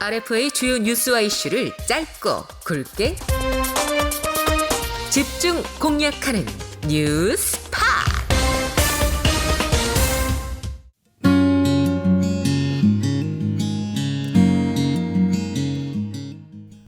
RF의 주요 뉴스와 이슈를 짧고 굵게 집중 공략하는 뉴스파.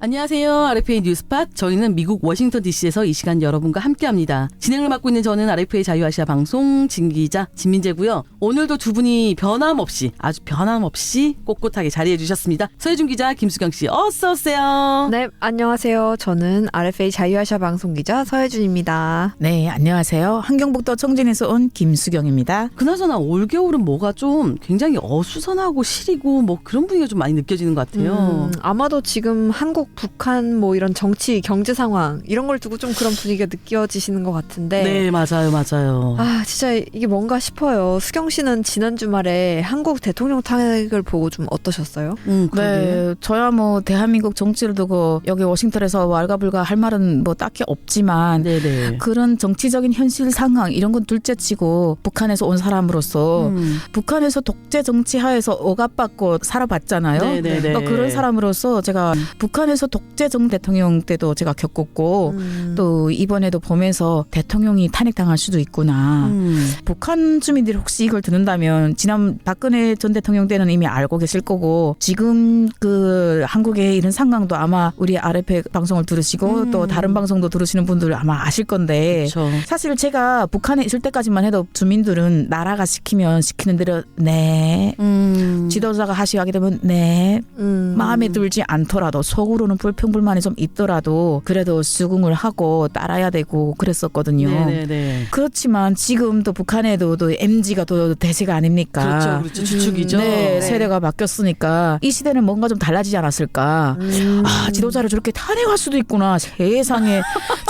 안녕하세요. RFA 뉴스팟. 저희는 미국 워싱턴 DC에서 이 시간 여러분과 함께합니다. 진행을 맡고 있는 저는 RFA 자유아시아 방송 진기자 진민재고요. 오늘도 두 분이 변함없이 아주 변함없이 꼿꼿하게 자리해 주셨습니다. 서혜준 기자, 김수경 씨, 어서 오세요. 네, 안녕하세요. 저는 RFA 자유아시아 방송 기자 서혜준입니다. 네, 안녕하세요. 환경북도 청진에서 온 김수경입니다. 그나저나 올 겨울은 뭐가 좀 굉장히 어수선하고 시리고 뭐 그런 분위기가 좀 많이 느껴지는 것 같아요. 음, 아마도 지금 한국, 북한 뭐 이런 정치, 경제 상황 이런 걸 두고 좀 그런 분위기가 느껴지시는 것 같은데. 네, 맞아요, 맞아요. 아, 진짜 이게 뭔가 싶어요. 수경 씨는 지난 주말에 한국 대통령 탄핵을 보고 좀 어떠셨어요? 음. 네, 저야 뭐 대한민국 정치를 두고 여기 워싱턴에서 왈가불가 할 말은 뭐 딱히 없지만 네네. 그런 정치적인 현실 상황 이런 건 둘째치고 북한에서 온 사람으로서 음. 북한에서 독재 정치 하에서 억압받고 살아봤잖아요. 네네네. 또 그런 사람으로서 제가 북한에서 독재 정 대통령 때도 제가 겪었고 음. 또 이번에도 보면서 대통령이 탄핵당할 수도 있구나. 음. 북한 주민들이 혹시 이걸 듣는다면 지난 박근혜 전 대통령 때는 이미 알고 계실 거고 지금 그 한국의 이런 상황도 아마 우리 RF 방송을 들으시고 음. 또 다른 방송도 들으시는 분들 아마 아실 건데 그렇죠. 사실 제가 북한에 있을 때까지만 해도 주민들은 나라가 시키면 시키는 대로 네 음. 지도자가 하시하게 되면 네 음. 마음에 들지 않더라도 속으로는 불평불만이 좀 있더라도 그래도 수긍을 하고 따라야 되고 그랬었거든요. 네네네. 그렇지만 지금도 북한에도 또 MG가 또 대세가 아닙니까? 그렇죠, 그렇죠. 주축이죠. 네, 네. 세대가 바뀌었으니까 이 시대는 뭔가 좀 달라지지 않았을까? 음. 아, 지도자를 저렇게 탄핵할 수도 있구나. 세상에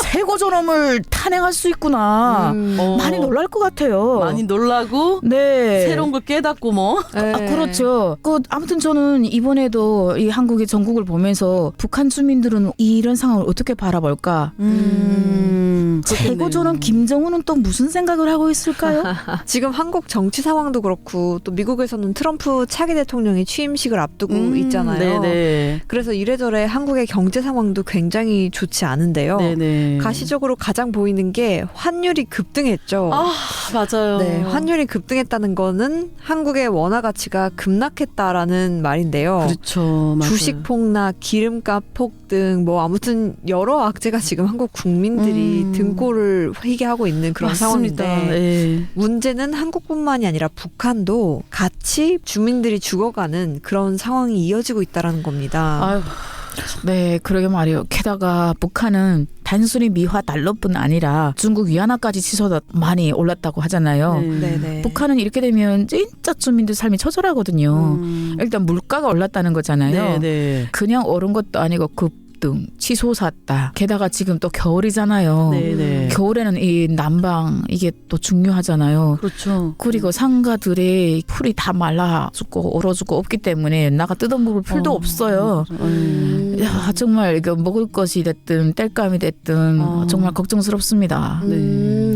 최고 저놈을 탄핵할 수 있구나. 음. 어. 많이 놀랄 것 같아요. 많이 놀라고 네. 새로운 걸 깨닫고 뭐. 네. 아, 그렇죠. 그 아무튼 저는 이번에도 이 한국의 전국을 보면서 북한 주민들은 이런 상황을 어떻게 바라볼까? 음. 최고 저놈 김정은은 또 무슨 생각을 하고 있을까요? 지금 한국 정치 상황도 그렇고 또 미국에서는 트럼프 차기 대통령이 취임식을 앞두고 음, 있잖아요. 네네. 그래서 이래저래 한국의 경제 상황도 굉장히 좋지 않은데요. 네네. 가시적으로 가장 보이는 게 환율이 급등했죠. 아 맞아요. 네, 환율이 급등했다는 거는 한국의 원화 가치가 급락했다라는 말인데요. 그렇죠. 맞아요. 주식 폭락, 기름값 폭 등, 뭐 아무튼 여러 악재가 지금 한국 국민들이 음. 등골을 회게 하고 있는 그런 맞습니다. 상황인데 예. 문제는 한국뿐만이 아니라 북한도 같이 주민들이 죽어가는 그런 상황이 이어지고 있다라는 겁니다. 아유, 네, 그러게 말이에요. 게다가 북한은 단순히 미화 달러뿐 아니라 중국 위안화까지 치솟아 많이 올랐다고 하잖아요. 네. 네네. 북한은 이렇게 되면 진짜 주민들 삶이 처절하거든요. 음. 일단 물가가 올랐다는 거잖아요. 네네. 그냥 오른 것도 아니고 급 등, 치솟았다. 게다가 지금 또 겨울이잖아요. 네네. 겨울에는 이 난방 이게 또 중요하잖아요. 그렇죠. 그리고 상가들의 풀이 다 말라 죽고 얼어 죽고 없기 때문에 나가 뜯어 먹을 풀도 어, 없어요. 음. 야 정말 이거 먹을 것이 됐든 땔감이 됐든 어. 정말 걱정스럽습니다. 음,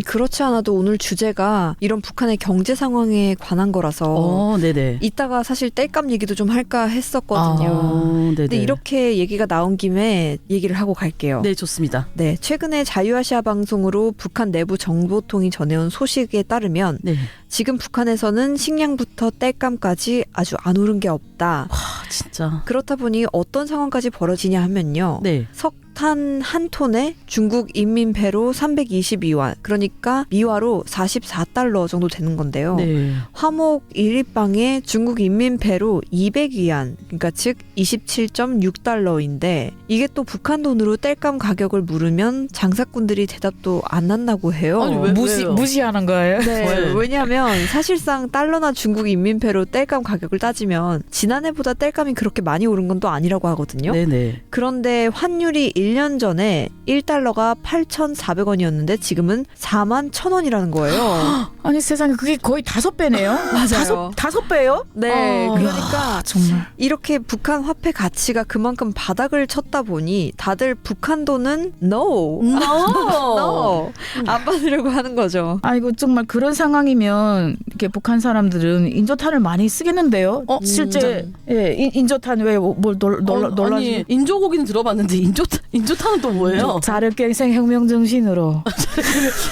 그렇지 않아도 오늘 주제가 이런 북한의 경제 상황에 관한 거라서 어, 네네. 이따가 사실 땔감 얘기도 좀 할까 했었거든요. 어, 네네. 근데 이렇게 얘기가 나온 김에 얘기를 하고 갈게요. 네 좋습니다. 네, 최근에 자유아시아 방송으로 북한 내부 정보통이 전해온 소식에 따르면 네. 지금 북한에서는 식량부터 땔감까지 아주 안 오른 게 없다. 아 진짜. 그렇다 보니 어떤 상황까지 벌어지냐 하면요. 네. 석 탄 한 톤에 중국 인민폐로 322원, 그러니까 미화로 44달러 정도 되는 건데요. 네. 화목 1리방에 중국 인민폐로 200위안, 그러니까 즉 27.6달러인데 이게 또 북한 돈으로 땔감 가격을 물으면 장사꾼들이 대답도 안 한다고 해요. 아니, 왜- 무시 왜요? 무시하는 거예요? 네, 왜? 왜냐하면 사실상 달러나 중국 인민폐로 땔감 가격을 따지면 지난해보다 땔감이 그렇게 많이 오른 건 또 아니라고 하거든요. 네네. 그런데 환율이 1년 전에 1달러가 8,400원이었는데 지금은 4만 1,000원이라는 거예요. 아니 세상에 그게 거의 다섯 배네요. 맞아요. 다섯 다섯 배요? 네, 어. 그러니까 아, 정말. 이렇게 북한 화폐 가치가 그만큼 바닥을 쳤다 보니 다들 북한 돈은 no, No. no 안 받으려고 하는 거죠. 아이고 정말 그런 상황이면 이렇게 북한 사람들은 인조탄을 많이 쓰겠는데요. 어, 실제 예 인- 인조탄 왜 뭘 놀라 어, 놀라 아니 인조고기는 들어봤는데 인조 인조탄은 또 뭐예요? 자력갱생 혁명 정신으로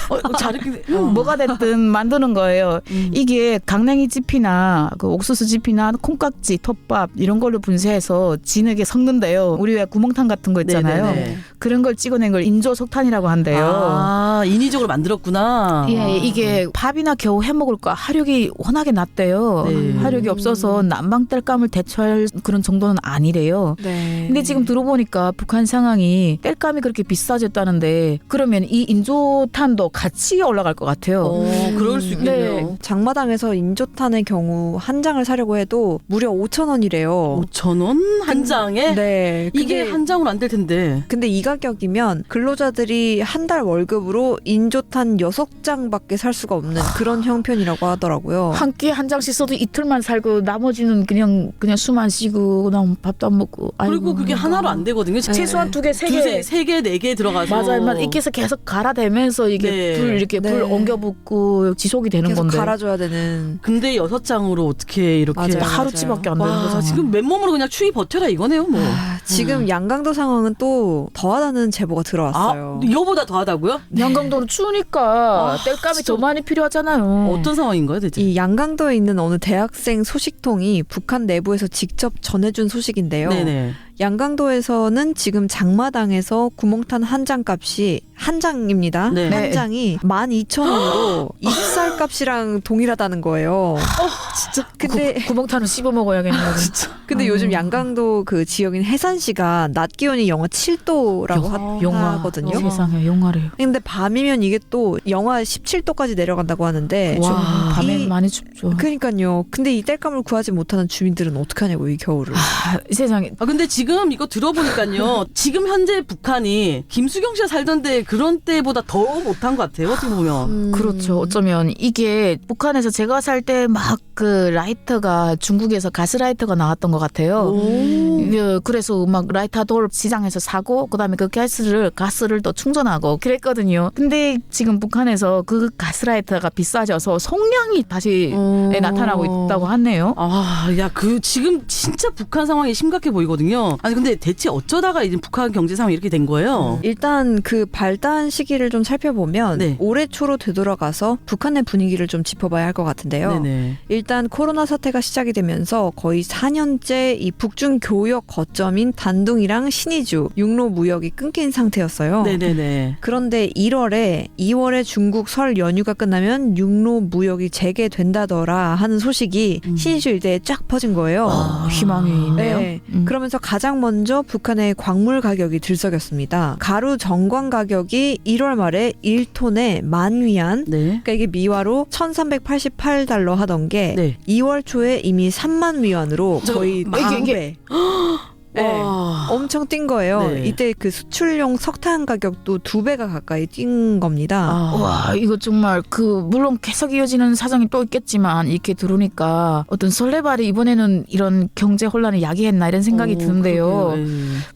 어, 자르기 어. 뭐가 됐든 만드는 거예요. 음. 이게 강냉이 짚이나 그 옥수수 짚이나 콩깍지, 톱밥 이런 걸로 분쇄해서 진흙에 섞는데요. 우리 왜 구멍탕 같은 거 있잖아요. 네네네. 그런 걸 찍어낸 걸 인조 석탄이라고 한대요. 아 인위적으로 만들었구나. 예, 이게 밥이나 겨우 해 먹을 거 화력이 워낙에 낮대요. 네. 화력이 없어서 난방 땔감을 대처할 그런 정도는 아니래요. 네. 근데 지금 들어보니까 북한 상황이 땔감이 그렇게 비싸졌다는데 그러면 이 인조탄도 같이 올라갈 것 같아요. 어, 그럴 수 있겠네요. 네. 장마당에서 인조탄의 경우 한 장을 사려고 해도 무려 5천 원이래요. 5천 원 한 장에 네, 이게 한 장으로 안 될 텐데. 근데 이 가격이면 근로자들이 한 달 월급으로 인조탄 6장밖에 살 수가 없는 그런 형편이라고 하더라고요. 한끼한 장씩 써도 이틀만 살고 나머지는 그냥 그냥 숨 안 쉬고 그냥 밥도 안 먹고 그리고 아이고, 그게 뭔가. 하나로 안 되거든요. 최소한 두 개, 세 개. 두세 세 개, 네 개 들어가서 맞아요. 막 이렇게 해서 계속 갈아대면서 이게 네. 불 이렇게 네. 불 옮겨 붓고 지속이 되는 계속 건데 갈아줘야 되는. 근데 여섯 장으로 어떻게 이렇게 맞아요. 하루치밖에 안 되는 와, 거잖아. 지금 맨몸으로 그냥 추위 버텨라 이거네요, 뭐. 아, 지금 양강도 상황은 또 더하다는 제보가 들어왔어요. 아, 이거보다 더하다고요? 양강도는 추우니까 아, 뗄감이 진짜. 더 많이 필요하잖아요. 어떤 상황인가요, 대체? 이 양강도에 있는 어느 대학생 소식통이 북한 내부에서 직접 전해준 소식인데요. 네네. 양강도에서는 지금 장마당에서 구멍탄 한 장 값이 한 장입니다. 네. 한 네. 장이 12,000원으로 20살 값이랑 동일하다는 거예요. 진짜. 근데 구, 구멍탄은 씹어 먹어야겠네. 진짜. 근데 아유. 요즘 양강도 그 지역인 해산시가 낮 기온이 영하 7도라고 영- 영화 하거든요. 세상에 영화래요. 근데 밤이면 이게 또 영하 17도까지 내려간다고 하는데 와, 와. 밤에 이- 많이 춥죠. 그러니까요. 근데 이 땔감을 구하지 못하는 주민들은 어떡하냐고 이 겨울을. 아, 세상에 아 근데 지금 이거 들어보니까요. 지금 현재 북한이 김수경 씨가 살던데 그런 때보다 더 못한 것 같아요. 어떻게 보면. 음. 그렇죠. 어쩌면 이게 북한에서 제가 살 때 막 그 라이터가 중국에서 가스라이터가 나왔던 것 같아요. 오. 예, 그래서 막 라이터 돌 시장에서 사고 그다음에 그 가스를 가스를 또 충전하고 그랬거든요. 근데 지금 북한에서 그 가스라이터가 비싸져서 성량이 다시 어. 예, 나타나고 있다고 하네요. 아, 야, 그, 지금 진짜 북한 상황이 심각해 보이거든요. 아니, 근데 대체 어쩌다가 이제 북한 경제 상황이 이렇게 된 거예요? 일단 그 발단 시기를 좀 살펴보면 네. 올해 초로 되돌아가서 북한의 분위기를 좀 짚어봐야 할 것 같은데요. 네네. 일단 코로나 사태가 시작이 되면서 거의 4년째 이 북중 교역 거점인 단둥이랑 신의주 육로 무역이 끊긴 상태였어요. 네네네. 그런데 1월에 2월에 중국 설 연휴가 끝나면 육로 무역이 재개된다더라 하는 소식이 음. 신의주 일대에 쫙 퍼진 거예요. 아, 희망이 있네요. 네. 음. 그러면서 가장 먼저 북한의 광물 가격이 들썩였습니다. 가루 정관 가격이 1월 말에 1톤에 만 위안, 네. 그러니까 이게 미화로 1,388달러 하던 게 네. 2월 초에 이미 3만 위안으로 저- 거의 이게- 만 이게- 배. 네. 와. 엄청 뛴 거예요. 네. 이때 그 수출용 석탄 가격도 두 배가 가까이 뛴 겁니다. 아. 와 이거 정말 그 물론 계속 이어지는 사정이 또 있겠지만 이렇게 들으니까 어떤 설레발이 이번에는 이런 경제 혼란을 야기했나 이런 생각이 어, 드는데요. 그러게요. 예.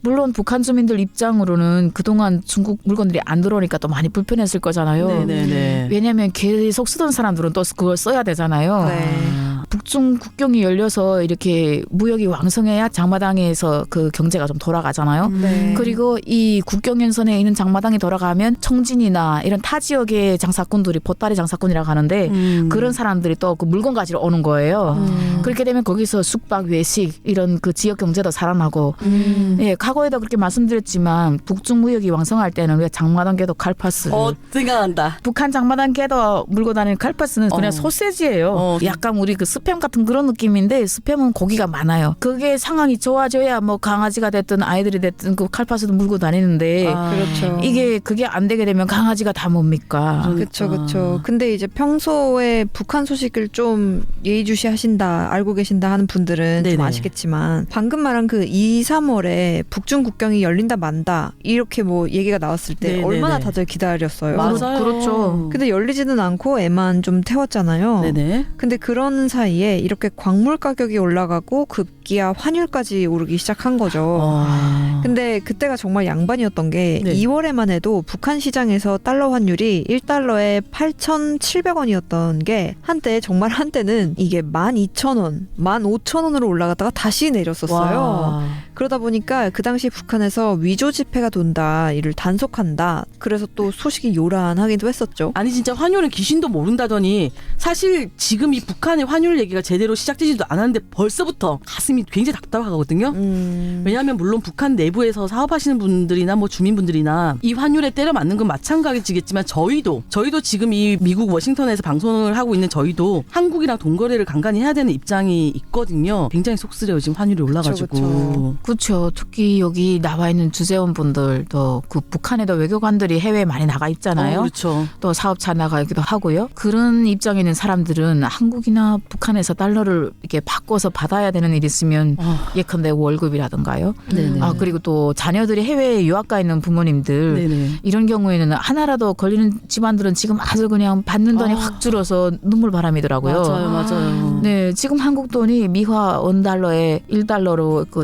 물론 북한 주민들 입장으로는 그동안 중국 물건들이 안 들어오니까 또 많이 불편했을 거잖아요. 네네네. 왜냐하면 계속 쓰던 사람들은 또 그걸 써야 되잖아요. 네. 아. 북중 국경이 열려서 이렇게 무역이 왕성해야 장마당에서 그 경제가 좀 돌아가잖아요. 네. 그리고 이 국경 연선에 있는 장마당이 돌아가면 청진이나 이런 타 지역의 장사꾼들이 보따리 장사꾼이라고 하는데 음. 그런 사람들이 또 그 물건 가지러 오는 거예요. 음. 그렇게 되면 거기서 숙박, 외식 이런 그 지역 경제도 살아나고 음. 예, 과거에도 그렇게 말씀드렸지만 북중 무역이 왕성할 때는 왜 장마당계도 칼파스 어, 생각난다. 북한 장마당계도 물고 다니는 칼파스는 그냥 어. 소세지예요. 어. 약간 우리 그 스팸 같은 그런 느낌인데 스팸은 고기가 많아요. 그게 상황이 좋아져야 뭐뭐 강아지가 됐든 아이들이 됐든 그 칼파스도 물고 다니는데 아, 그렇죠. 이게 그게 안 되게 되면 강아지가 다 뭡니까? 그쵸, 그쵸. 근데 이제 평소에 북한 소식을 좀 예의주시 하신다, 알고 계신다 하는 분들은 네네. 좀 아시겠지만, 방금 말한 그 2, 3월에 북중 국경이 열린다 만다, 이렇게 뭐 얘기가 나왔을 때 네네네. 얼마나 다들 기다렸어요. 맞아요. 그렇죠. 근데 열리지는 않고 애만 좀 태웠잖아요. 네네. 근데 그런 사이에 이렇게 광물 가격이 올라가고 급기야 환율까지 오르기 시작한 거죠. 아. 근데 그때가 정말 양반이었던 게 네. 2월에만 해도 북한 시장에서 달러 환율이 1달러에 8,700원이었던 게 한때 정말 한때는 이게 12,000원, 15,000원으로 올라갔다가 다시 내렸었어요. 와. 그러다 보니까 그 당시 북한에서 위조 지폐가 돈다, 이를 단속한다. 그래서 또 소식이 요란하기도 했었죠. 아니 진짜 환율은 귀신도 모른다더니 사실 지금 이 북한의 환율 얘기가 제대로 시작되지도 않았는데 벌써부터 가슴이 굉장히 답답하거든요. 음. 왜냐하면 물론 북한 내부에서 사업하시는 분들이나 뭐 주민분들이나 이 환율에 때려 맞는 건 마찬가지겠지만 저희도 저희도 지금 이 미국 워싱턴에서 방송을 하고 있는 저희도 한국이랑 동거래를 간간히 해야 되는 입장이 있거든요. 굉장히 속쓰려요 지금 환율이 올라가지고. 그쵸. 그 렇죠. 특히 여기 나와 있는 주재원분들도 그 북한에도 외교관들이 해외에 많이 나가 있잖아요. 어, 그렇죠. 또 사업차 나가기도 하고요. 그런 입장에 있는 사람들은 한국이나 북한에서 달러를 이렇게 바꿔서 받아야 되는 일이 있으면 어, 예컨대 월급이라든가요. 네네. 아 그리고 또 자녀들이 해외에 유학 가 있는 부모님들 네네. 이런 경우에는 하나라도 걸리는 집안들은 지금 아주 그냥 받는 돈이 아. 확 줄어서 눈물 바람이더라고요. 맞아요, 맞아요. 네, 지금 한국 돈이 미화 원 달러에 1 달러로 그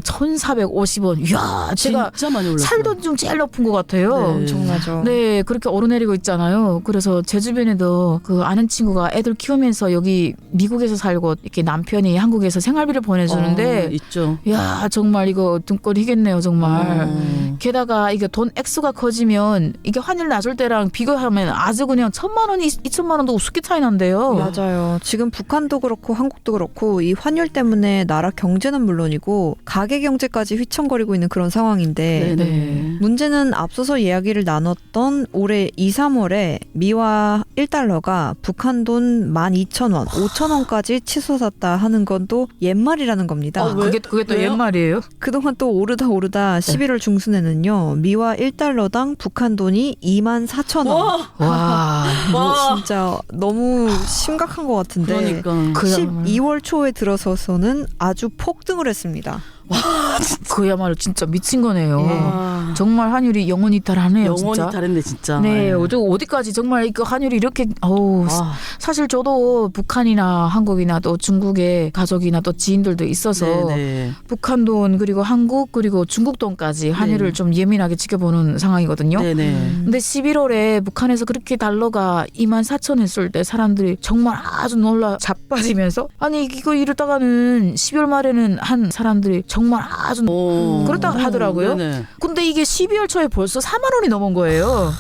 1,450원. 이야, 제가 진짜 많이 올랐어요. 살돈 중 제일 높은 것 같아요. 네. 엄청나죠. 네, 그렇게 오르내리고 있잖아요. 그래서 제 주변에도 그 아는 친구가 애들 키우면서 여기 미국에서 살고 이렇게 남편이 한국에서 생활비를 보내주는데 어, 있죠. 야 정말 이거 등골이겠네요 정말. 어. 게다가 이게 돈 액수가 커지면 이게 환율 낮을 때랑 비교하면 아주 그냥 천만 원이 이천만 원도 우습게 차이 난대요. 맞아요. 지금 북한도 그렇고 한국도 그렇고 이 환율 때문에 나라 경제는 물론이고 가계 경제까지 휘청거리고 있는 그런 상황인데 네네. 네. 문제는 앞서서 이야기를 나눴던 올해 2, 3월에 미화 1달러가 북한 돈 12,000원, 5,000원까지 치솟았다 하는 건 또 옛말이라는 겁니다. 아, 왜? 그게 그게 또 왜요? 옛말이에요? 그동안 또 오르다 오르다 11월 중순에는요. 미화 1달러당 북한 돈이 24,000원. 와, 와. 와. 진짜 너무 심각한 것 같은데 그러니까. 그야말로. 12월 초에 들어서서는 아주 폭등을 했습니다. 그야말로 진짜 미친 거네요. 예. 와. 정말 환율이 영원히 이탈하네요. 영원히 진짜. 다른데 진짜. 네, 예. 어디 어디까지 정말 그 환율이 이렇게 어우 아, 사실 저도 북한이나 한국이나 또 중국에 가족이나 또 지인들도 있어서 네네. 북한 돈 그리고 한국 그리고 중국 돈까지 환율을 네. 좀 예민하게 지켜보는 상황이거든요. 네네. 음. 근데 11월에 북한에서 그렇게 달러가 2만 4천 했을 때 사람들이 정말 아주 놀라 자빠지면서 아니 이거 이러다가는 12월 말에는 한 사람들이 정말 아주 오. 그렇다고 하더라고요. 네네. 근데 이게 12월 초에 벌써 4만 원이 넘은 거예요.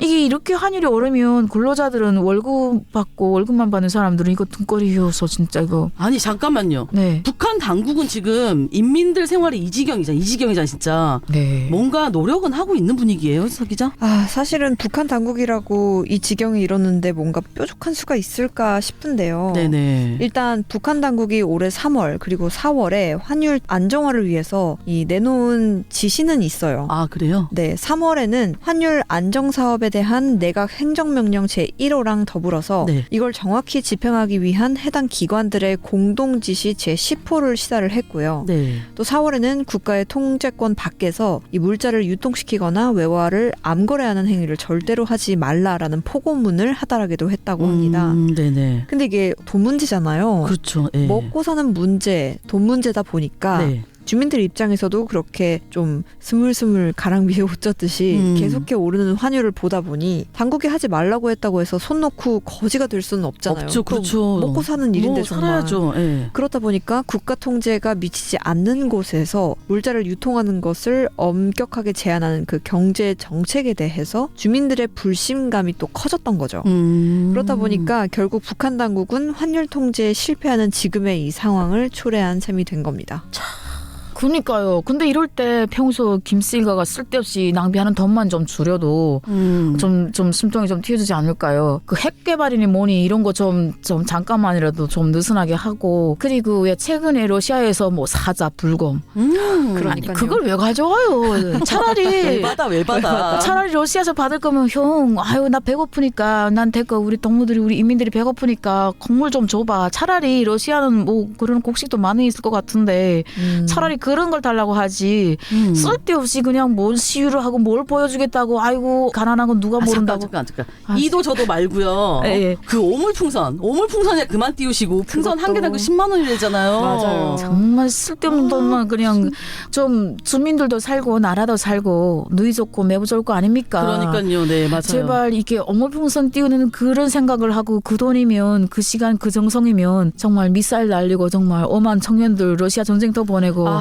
이게 이렇게 환율이 오르면 근로자들은 월급 받고 월급만 받는 사람들은 이거 등거리여서 진짜 이거 아니 잠깐만요. 네. 북한 당국은 지금 인민들 생활이 이 지경이잖아. 이 지경이잖아 진짜. 네. 뭔가 노력은 하고 있는 분위기예요, 서 기자? 아, 사실은 북한 당국이라고 이 지경에 이르는데 뭔가 뾰족한 수가 있을까 싶은데요. 네네. 일단 북한 당국이 올해 3월 그리고 4월에 환율 안정화를 위해서 이 내놓은 지시는 있어요. 아 그래요? 네, 3월에는 환율 안정 사업에 대한 내각 행정명령 제1호랑 더불어서 네. 이걸 정확히 집행하기 위한 해당 기관들의 공동 지시 제10호를 시사를 했고요. 네. 또 4월에는 국가의 통제권 밖에서 이 물자를 유통시키거나 외화를 암거래하는 행위를 절대로 하지 말라라는 포고문을 하달하기도 했다고 합니다. 음, 네네. 근데 이게 돈 문제잖아요. 그렇죠. 예. 먹고 사는 문제, 돈 문제다 보니까 네. 주민들 입장에서도 그렇게 좀 스물스물 가랑 비에 옷 젖듯이 음. 계속해 오르는 환율을 보다 보니 당국이 하지 말라고 했다고 해서 손 놓고 거지가 될 수는 없잖아요. 없죠. 그렇죠. 먹고 사는 일인데 뭐 정말. 살아야죠. 예. 그렇다 보니까 국가 통제가 미치지 않는 곳에서 물자를 유통하는 것을 엄격하게 제한하는 그 경제 정책에 대해서 주민들의 불신감이 또 커졌던 거죠. 음. 그렇다 보니까 결국 북한 당국은 환율 통제에 실패하는 지금의 이 상황을 초래한 셈이 된 겁니다. 그니까요. 근데 이럴 때 평소 김씨가가 쓸데없이 낭비하는 돈만 좀 줄여도 음. 좀, 좀 숨통이 좀 튀어주지 않을까요? 그 핵 개발이니 뭐니 이런 거 좀, 좀 잠깐만이라도 좀 느슨하게 하고 그리고 왜 최근에 러시아에서 뭐 사자 불검 음. 아니 그러니까요. 그걸 왜 가져와요? 차라리 외바다 외바다. 차라리 러시아에서 받을 거면 형 아유 나 배고프니까 난 될거 우리 동무들이 우리 이민들이 배고프니까 곡물 좀 줘봐 차라리 러시아는 뭐 그런 곡식도 많이 있을 것 같은데 음. 차라리 그런 걸 달라고 하지 음. 쓸데없이 그냥 뭔 시위를 하고 뭘 보여주겠다고 아이고 가난한 건 누가 아, 모른다고 잠깐 잠깐 잠깐. 아, 이도 저도 말고요. 예, 예. 그 오물풍선, 오물풍선에 그만 띄우시고 풍선 한 개당 그 10만 원이래잖아요. 맞아요. 정말 쓸데없는 돈만 그냥 좀 주민들도 살고 나라도 살고 누이 좋고 매부 좋을 거 아닙니까? 그러니까요, 네 맞아요. 제발 이게 어물풍선 띄우는 그런 생각을 하고 그 돈이면 그 시간 그 정성이면 정말 미사일 날리고 정말 엄한 청년들 러시아 전쟁터 보내고 아,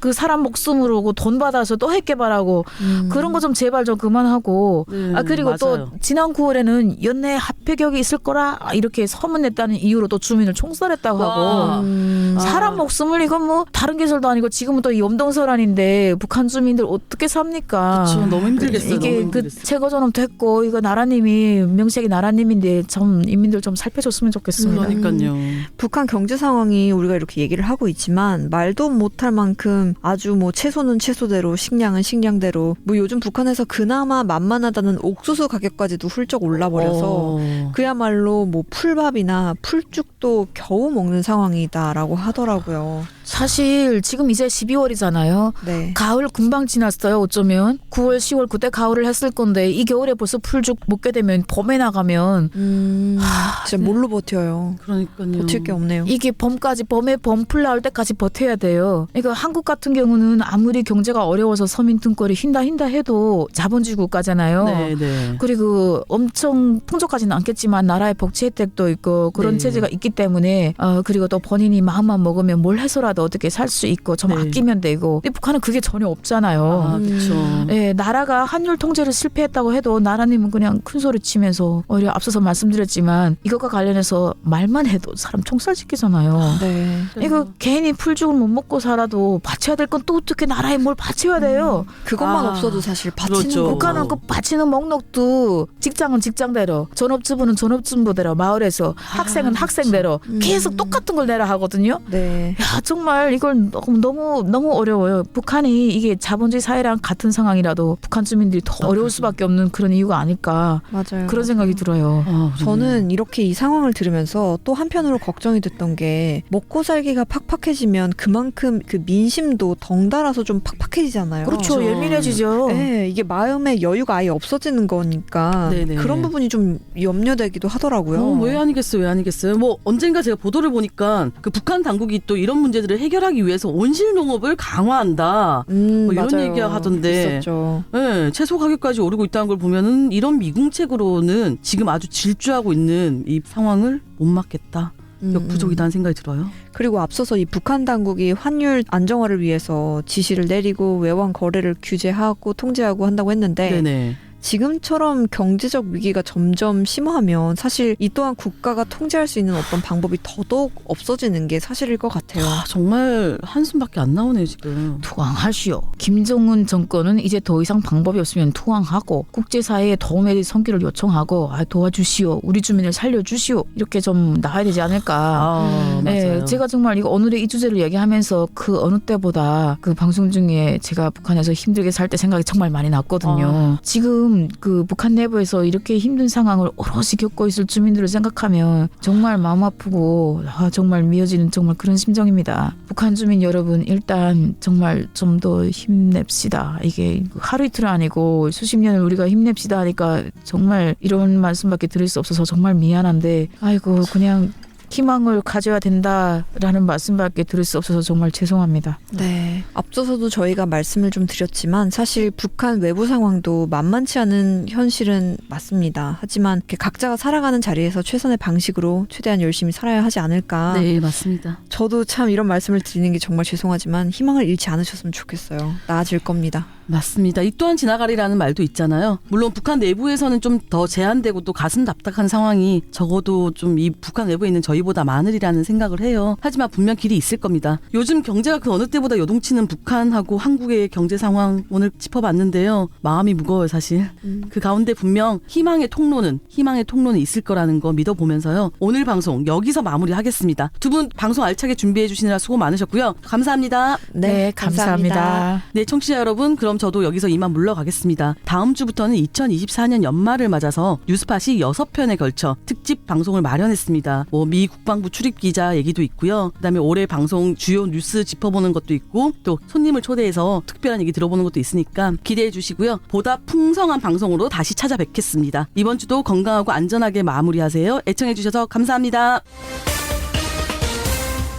그 사람 목숨으로 그돈 받아서 또 핵 개발하고 음. 그런 거 좀 제발 좀 그만하고 네, 아 그리고 또 맞아요. 지난 9월에는 연내 합폐격이 있을 거라 이렇게 소문냈다는 이유로 또 주민을 총살했다고 와. 하고 음. 아. 사람 목숨을 이건 뭐 다른 계절도 아니고 지금은 또 염동설안인데 북한 주민들 어떻게 삽니까? 그쵸, 너무 힘들겠어요. 이게 너무 그. 최고전업 됐고 이거 나라님이 명색이 나라님인데 좀 인민들 좀 살펴줬으면 좋겠습니다. 그러니까요. 북한 경제 상황이 우리가 이렇게 얘기를 하고 있지만 말도 못할 만큼 아주 뭐 채소는 채소대로 식량은 식량대로 뭐 요즘 북한에서 그나마 만만하다는 옥수수 가격까지도 훌쩍 올라버려서 어. 그야말로 뭐 풀밥이나 풀죽도 겨우 먹는 상황이다라고 하더라고요. 사실 지금 이제 12월이잖아요. 네. 가을 금방 지났어요. 어쩌면 9월, 10월 그때 가을을 했을 건데 이 겨울에 벌써 풀죽 먹게 되면 봄에 나가면 음, 진짜 뭘로 버텨요. 그러니까요. 버틸 게 없네요. 이게 봄까지 봄에 봄풀 나올 때까지 버텨야 돼요. 그러니까 한국 같은 경우는 아무리 경제가 어려워서 서민 등골이 흰다 흰다 해도 자본주의 국가잖아요. 네, 네. 그리고 엄청 풍족하지는 않겠지만 나라의 복지 혜택도 있고 그런 네. 체제가 있기 때문에 어 그리고 또 본인이 마음만 먹으면 뭘 해서라도 어떻게 살 수 있고 좀 네. 아끼면 되고 근데 북한은 그게 전혀 없잖아요. 아, 그렇죠. 예, 나라가 환율 통제를 실패했다고 해도 나라님은 그냥 큰 소리 치면서 오히려 앞서서 말씀드렸지만 이것과 관련해서 말만 해도 사람 총살 시키잖아요. 네. 이거 괜히 풀죽을 못 먹고 살아도 바쳐야 될 건 또 어떻게 나라에 뭘 바쳐야 돼요. 그것만 아, 없어도 사실 바치는 그렇죠. 거. 북한은 그 바치는 목록도 직장은 직장대로 전업주부는 전업주부대로 마을에서 학생은 학생대로 음. 계속 똑같은 걸 내라 하거든요. 네. 야 정말 이걸 너무 너무 너무 어려워요. 북한이 이게 자본주의 사회랑 같은 상황이라도 북한 주민들이 더 어려울 수밖에 없는 그런 이유가 아닐까 맞아요. 그런 생각이 들어요. 아, 저는 이렇게 이 상황을 들으면서 또 한편으로 걱정이 됐던 게 먹고 살기가 팍팍해지면 그만큼 그 민심도 덩달아서 좀 팍팍해지잖아요. 그렇죠. 그렇죠. 예민해지죠. 네, 이게 마음의 여유가 아예 없어지는 거니까 네네. 그런 부분이 좀 염려되기도 하더라고요. 어, 왜 아니겠어요, 왜 아니겠어요. 뭐 언젠가 제가 보도를 보니까 그 북한 당국이 또 이런 문제들 을 해결하기 위해서 온실 농업을 강화한다. 음, 뭐 이런 맞아요. 얘기가 하던데. 있었죠. 네, 채소 가격까지 오르고 있다는 걸 보면은 이런 미궁책으로는 지금 아주 질주하고 있는 이 상황을 못 막겠다. 음, 역부족이다는 생각이 들어요. 그리고 앞서서 이 북한 당국이 환율 안정화를 위해서 지시를 내리고 외환 거래를 규제하고 통제하고 한다고 했는데 네네. 지금처럼 경제적 위기가 점점 심화하면 사실 이 또한 국가가 통제할 수 있는 어떤 방법이 더더욱 없어지는 게 사실일 것 같아요. 아, 정말 한숨밖에 안 나오네요 지금. 투항하시오. 김정은 정권은 이제 더 이상 방법이 없으면 투항하고 국제사회에 도움의 손길을 요청하고 아, 도와주시오. 우리 주민을 살려주시오. 이렇게 좀 나와야 되지 않을까. 아, 네, 제가 정말 이거 오늘의 이 주제를 얘기하면서 그 어느 때보다 그 방송 중에 제가 북한에서 힘들게 살 때 생각이 정말 많이 났거든요. 지금 그 북한 내부에서 이렇게 힘든 상황을 오롯이 겪고 있을 주민들을 생각하면 정말 마음 아프고 아, 정말 미어지는 정말 그런 심정입니다. 북한 주민 여러분 일단 정말 좀 더 힘냅시다. 이게 하루 이틀 아니고 수십 년을 우리가 힘냅시다 하니까 정말 이런 말씀밖에 드릴 수 없어서 정말 미안한데 아이고 그냥 희망을 가져야 된다라는 말씀밖에 들을 수 없어서 정말 죄송합니다. 네. 앞서서도 저희가 말씀을 좀 드렸지만 사실 북한 외부 상황도 만만치 않은 현실은 맞습니다. 하지만 각자가 살아가는 자리에서 최선의 방식으로 최대한 열심히 살아야 하지 않을까. 네 맞습니다. 저도 참 이런 말씀을 드리는 게 정말 죄송하지만 희망을 잃지 않으셨으면 좋겠어요. 나아질 겁니다. 맞습니다. 이 또한 지나가리라는 말도 있잖아요. 물론 북한 내부에서는 좀 더 제한되고 또 가슴 답답한 상황이 적어도 좀 이 북한 내부에 있는 저희 저희보다 많으리라는 생각을 해요. 하지만 분명 길이 있을 겁니다. 요즘 경제가 그 어느 때보다 요동치는 북한하고 한국의 경제 상황 오늘 짚어봤는데요. 마음이 무거워요, 사실. 그 가운데 분명 희망의 통로는 희망의 통로는 있을 거라는 거 믿어보면서요. 오늘 방송 여기서 마무리하겠습니다. 두 분 방송 알차게 준비해 주시느라 수고 많으셨고요. 감사합니다. 네, 감사합니다. 네, 청취자 여러분, 그럼 저도 여기서 이만 물러가겠습니다. 다음 주부터는 2024년 연말을 맞아서 뉴스팟이 6편에 걸쳐 특집 방송을 마련했습니다. 뭐, 미 국방부 출입 기자 얘기도 있고요. 그다음에 올해 방송 주요 뉴스 짚어보는 것도 있고, 또 손님을 초대해서 특별한 얘기 들어보는 것도 있으니까 기대해 주시고요. 보다 풍성한 방송으로 다시 찾아뵙겠습니다. 이번 주도 건강하고 안전하게 마무리하세요. 애청해 주셔서 감사합니다.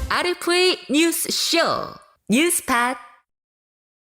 RFA 뉴스 쇼 뉴스팟